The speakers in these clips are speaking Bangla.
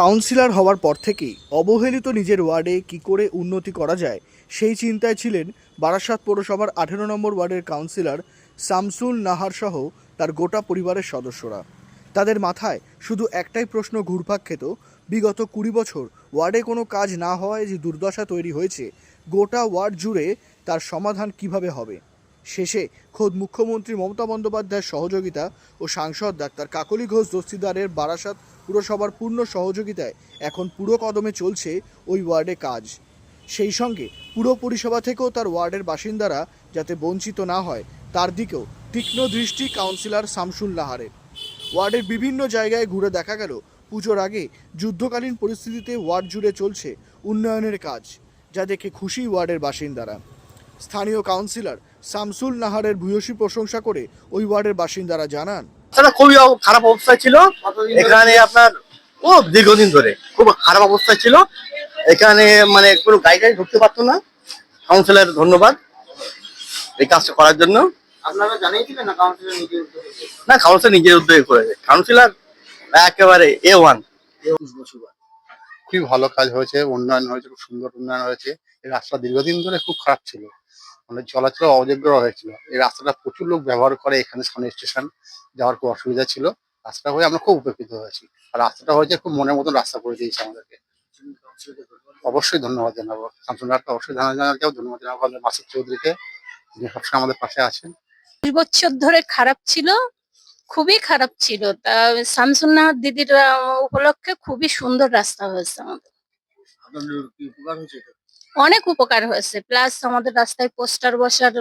কাউন্সিলর হওয়ার পর থেকেই অবহেলিত নিজের ওয়ার্ডে কি করে উন্নতি করা যায়, সেই চিন্তায় ছিলেন বারাসাত পৌরসভার আঠেরো নম্বর ওয়ার্ডের কাউন্সিলর শামসুল নাহার সহ তার গোটা পরিবারের সদস্যরা। তাদের মাথায় শুধু একটাই প্রশ্ন ঘুরপাক খেত, বিগত কুড়ি বছর ওয়ার্ডে কোনো কাজ না হওয়ায় যে দুর্দশা তৈরি হয়েছে, গোটা ওয়ার্ড জুড়ে তার সমাধান কীভাবে হবে? শেষে খোদ মুখ্যমন্ত্রী মমতা বন্দ্যোপাধ্যায়ের সহযোগিতা ও সাংসদ ডাক্তার কাকলি ঘোষ দস্তিদারের বারাসাত পুরসভার পূর্ণ সহযোগিতায় এখন পুরো কদমে চলছে ওই ওয়ার্ডে কাজ। সেই সঙ্গে পুরো পরিষেবা থেকেও তার ওয়ার্ডের বাসিন্দারা যাতে বঞ্চিত না হয়, তার দিকেও তীক্ষ্ণ দৃষ্টি কাউন্সিলর শামসুল নাহারের ওয়ার্ডের বিভিন্ন জায়গায় ঘুরে দেখা গেল পুজোর আগে যুদ্ধকালীন পরিস্থিতিতে ওয়ার্ড জুড়ে চলছে উন্নয়নের কাজ, যা দেখে খুশি ওয়ার্ডের বাসিন্দারা। স্থানীয় কাউন্সিলর শামসুল নাহারের ভূয়সী প্রশংসা করে ওই ওয়ার্ডের বাসিন্দারা জানান। রাস্তাটা খুবই খারাপ অবস্থায় ছিল। এখানে আপনার ও দীর্ঘদিন ধরে খুব খারাপ অবস্থায় ছিল। এখানে মানে কোনো গাড়ি টাড়ি ঢুকতে পারতো না। কাউন্সিলর ধন্যবাদ এই কাজটা করার জন্য। আপনারা না কাউন্সিলর না কাউন্সিলর নিজের উদ্যোগে করেছে। কাউন্সিলর একেবারে এ ওয়ান খুবই ভালো কাজ হয়েছে উন্নয়ন হয়েছে খুব সুন্দর উন্নয়ন হয়েছে। এই রাস্তা দীর্ঘদিন ধরে খুব খারাপ ছিল। মানে চলাচল অযোগ্য হয়েছিল। এই রাস্তাটা প্রচুর লোক ব্যবহার করে এখানে সামনে স্টেশন যাওয়ার খুব অসুবিধা ছিল। রাস্তা হয়ে আমরা খুব উপকৃত হয়েছি। আর রাস্তাটা হয়েছে খুব মনের মতন রাস্তা করে দিয়েছে আমাদেরকে। অবশ্যই ধন্যবাদ জানাব। শামসুল্লাহকে অবশ্যই জানাব ধন্যবাদ জানাব আমাদের মাসুদ চৌধুরীকে। যিনি সবসময় আমাদের পাশে আছেন। দুই বছর ধরে খারাপ ছিল খুবই খারাপ ছিল। তা শামসুন্নাহ দিদির উপলক্ষে খুবই সুন্দর রাস্তা হয়েছে আমাদের। আপনাদের কি উপকার হয়েছে এটা? অনেক উপকার হয়েছে। প্লাস আমাদের রাস্তায় পোস্টার বসার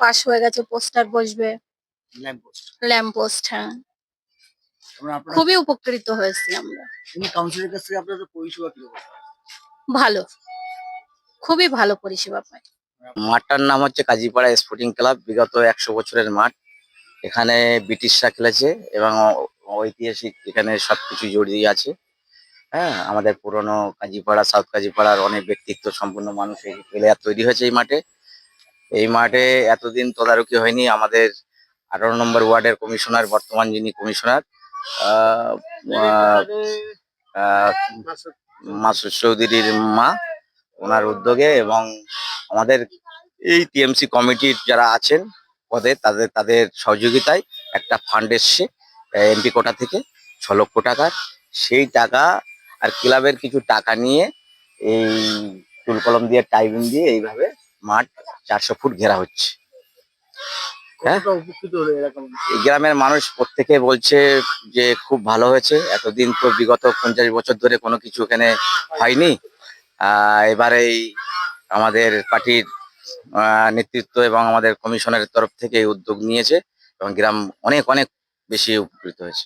পাশ হয়ে গেছে পোস্টার বসবে। ল্যাম্প পোস্ট ল্যাম্প পোস্ট হ্যাঁ। খুবই উপকৃত হয়েছি আমরা। উনি কাউন্সিলরের কাছ থেকে আপনাদের পরিষেবা ভালো। খুবই ভালো পরিষেবা পাই মাঠটার নাম হচ্ছে কাজীপাড়া স্পোর্টিং ক্লাব বিগত একশো বছরের মাঠ। এখানে ব্রিটিশরা খেলেছে এবং ঐতিহাসিক এখানে সবকিছু জড়িয়ে আছে। হ্যাঁ আমাদের পুরনো কাজীপাড়া, সাউথ কাজীপাড়ার অনেক ব্যক্তিত্ব সম্পূর্ণ মানুষ এই প্লেয়ার তৈরি হয়েছে এই মাঠে। এই মাঠে এতদিন তদারকি হয়নি। আমাদের আঠারো নম্বর ওয়ার্ডের কমিশনার, বর্তমান যিনি কমিশনার মাসুদ চৌধুরীর মা, ওনার উদ্যোগে এবং আমাদের এই টিএমসি কমিটির যারা আছেন পদে, তাদের তাদের সহযোগিতায় একটা ফান্ড এসছে এমপি কোটা থেকে, ছ লক্ষ টাকার। সেই টাকা আর ক্লাবের কিছু টাকা নিয়ে এই টুল কলম দিয়ে টাইবিং দিয়ে এইভাবে মাঠ চারশো ফুট ঘেরা হচ্ছে। হ্যাঁ? এই গ্রামের মানুষ প্রত্যেকে বলছে যে খুব ভালো হয়েছে। এতদিন তো বিগত পঞ্চাশ বছর ধরে কোনো কিছু এখানে হয়নি। এবারে এই আমাদের পার্টির নেতৃত্ব এবং আমাদের কমিশনের তরফ থেকে এই উদ্যোগ নিয়েছে এবং গ্রাম অনেক অনেক বেশি উপকৃত হয়েছে।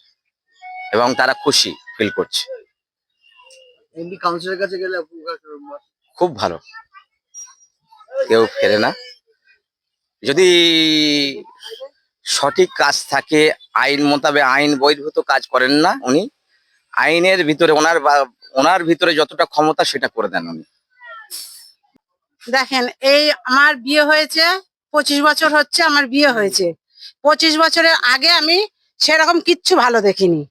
এবং তারা খুশি ফিল করছে। এমনি কাউন্সিলরের কাছে গেলে খুব ভালো। কেউ ফেলে না। যদি সঠিক কাজ থাকে আইন মোতাবেক আইন বহির্ভূত কাজ করেন না উনি আইনের ভিতরে ওনার বা- ওনার ভিতরে যতটা ক্ষমতা সেটা করে দেন উনি। দেখেন এই আমার বিয়ে হয়েছে পঁচিশ বছর হচ্ছে আমার বিয়ে হয়েছে। পঁচিশ বছরের আগে আমি সেরকম কিচ্ছু ভালো দেখিনি।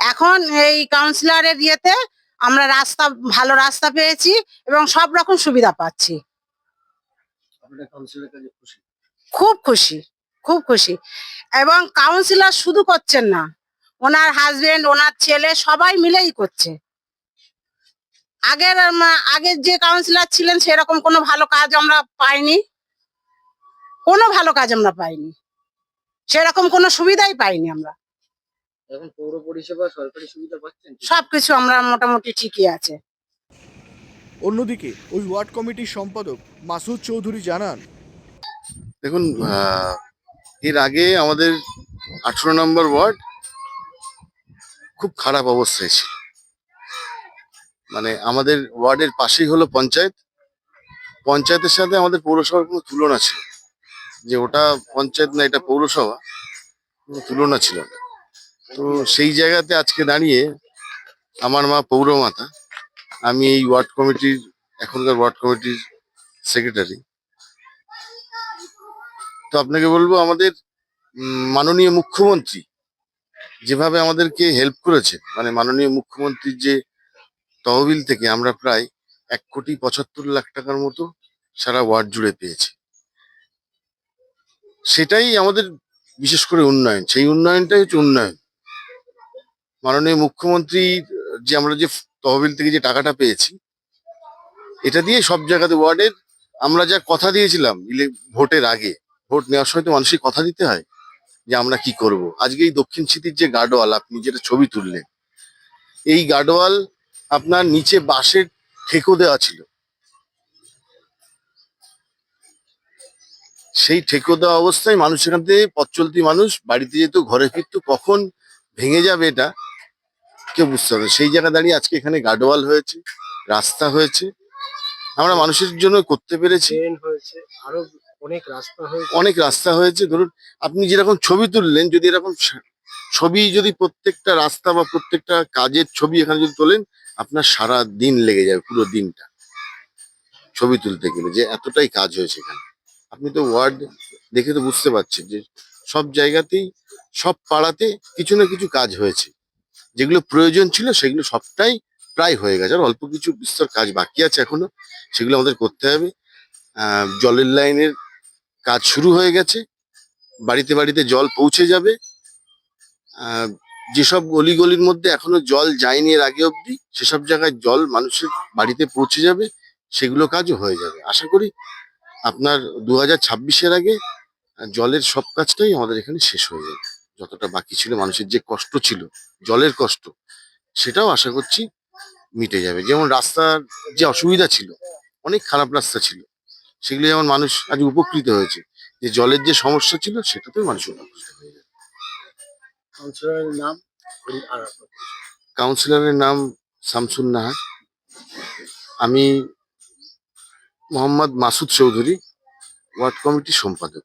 এখন এই কাউন্সিলরের ইয়েতে আমরা রাস্তা ভালো রাস্তা পেয়েছি এবং সব রকম সুবিধা পাচ্ছি। খুব খুশি খুব খুশি। এবং কাউন্সিলর শুধু করছেন না ওনার হাজবেন্ড ওনার ছেলে সবাই মিলেই করছে। আগের আগের যে কাউন্সিলর ছিলেন সেরকম কোনো ভালো কাজ আমরা পাইনি। কোনো ভালো কাজ আমরা পাইনি। সেরকম কোনো সুবিধাই পাইনি আমরা। এখন পৌর পরিষেবা সরকারি সুবিধা পাচ্ছেন সবকিছু আমরা মোটামুটি ঠিকই আছে। অন্যদিকে ওই ওয়ার্ড কমিটির সম্পাদক মাসুদ চৌধুরী জানান দেখুন আহ, এর আগে আমাদের আঠেরো নম্বর ওয়ার্ড খুব খারাপ অবস্থায় ছিল। মানে আমাদের ওয়ার্ডের পাশেই হলো পঞ্চায়েত। পঞ্চায়েতের সাথে আমাদের পৌরসভার কোনো তুলনা ছিল যে ওটা পঞ্চায়েত না এটা পৌরসভা কোনো তুলনা ছিল না। তো সেই জায়গাতে আজকে দাঁড়িয়ে আমার মা পৌরমাতা, আমি এই ওয়ার্ড কমিটির, এখনকার ওয়ার্ড কমিটির সেক্রেটারি। তো আপনাকে বলব, আমাদের মাননীয় মুখ্যমন্ত্রী যেভাবে আমাদেরকে হেল্প করেছে মানে মাননীয় মুখ্যমন্ত্রীর যে তহবিল থেকে আমরা প্রায় এক কোটি পঁচাত্তর লাখ টাকার মতো সারা ওয়ার্ড জুড়ে পেয়েছি। সেটাই আমাদের বিশেষ করে উন্নয়ন, সেই উন্নয়নটাই হচ্ছে উন্নয়ন। মাননীয় মুখ্যমন্ত্রী যে আমরা যে তহবিল থেকে যে টাকাটা পেয়েছি, এটা দিয়ে সব জায়গাতে ওয়ার্ডের আমরা যা কথা দিয়েছিলাম ভোটের আগে, ভোট নেওয়ার সময় তো মানুষের কথা দিতে হয় যে আমরা কি করব। আজকে এই দক্ষিণ সিটির যে গার্ডওয়াল, আপনি যেটা ছবি তুললেন, এই গার্ডওয়াল আপনার নিচে বাঁশের ঠেকো দেওয়া ছিল। সেই ঠেকো দেওয়া অবস্থায় মানুষ এখান থেকে পথ চলতি মানুষ বাড়িতে যেত ঘরে ফিরতো, কখন ভেঙে যাবে এটা কেউ বুঝতে পারে না। সেই জায়গা দাঁড়িয়ে আজকে এখানে গার্ডওয়াল হয়েছে রাস্তা হয়েছে। আমরা মানুষের জন্য করতে পেরেছি। হয়েছে আরও অনেক রাস্তা হয়েছে। অনেক রাস্তা হয়েছে। ধরুন আপনি যেরকম ছবি তুললেন যদি এরকম ছবি যদি প্রত্যেকটা রাস্তা বা প্রত্যেকটা কাজের ছবি এখানে যদি তোলেন আপনার সারা দিন লেগে যাবে পুরো দিনটা। ছবি তুলতে গেলে যে এতটাই কাজ হয়েছে এখানে। আপনি তো ওয়ার্ড দেখে তো বুঝতে পারছেন যে সব জায়গাতেই সব পাড়াতে কিছু না কিছু কাজ হয়েছে। যেগুলো প্রয়োজন ছিল সেগুলো সবটাই প্রায় হয়ে গেছে। আর অল্প কিছু বিস্তর কাজ বাকি আছে এখনও, সেগুলো আমাদের করতে হবে। জলের লাইনের কাজ শুরু হয়ে গেছে। বাড়িতে বাড়িতে জল পৌঁছে যাবে। যেসব গলিগলির মধ্যে এখনও জল যায়নি এর আগে অবধি, সেসব জায়গায় জল মানুষের বাড়িতে পৌঁছে যাবে, সেগুলো কাজও হয়ে যাবে। আশা করি আপনার দু হাজার আগে জলের সব কাজটাই আমাদের এখানে শেষ হয়ে যাবে। যতটা বাকি ছিল মানুষের যে কষ্ট ছিল জলের কষ্ট সেটাও আশা করছি মিটে যাবে। যেমন রাস্তার যে অসুবিধা ছিল অনেক খারাপ রাস্তা ছিল সেগুলো যেমন মানুষ আজ উপকৃত হয়েছে যে জলের যে সমস্যা ছিল সেটাতেও মানুষ উপকৃত হয়ে যাবে। কাউন্সিলরের নাম কাউন্সিলরের নাম শামসুন নাহার। আমি মোহাম্মদ মাসুদ চৌধুরী ওয়ার্ড কমিটির সম্পাদক।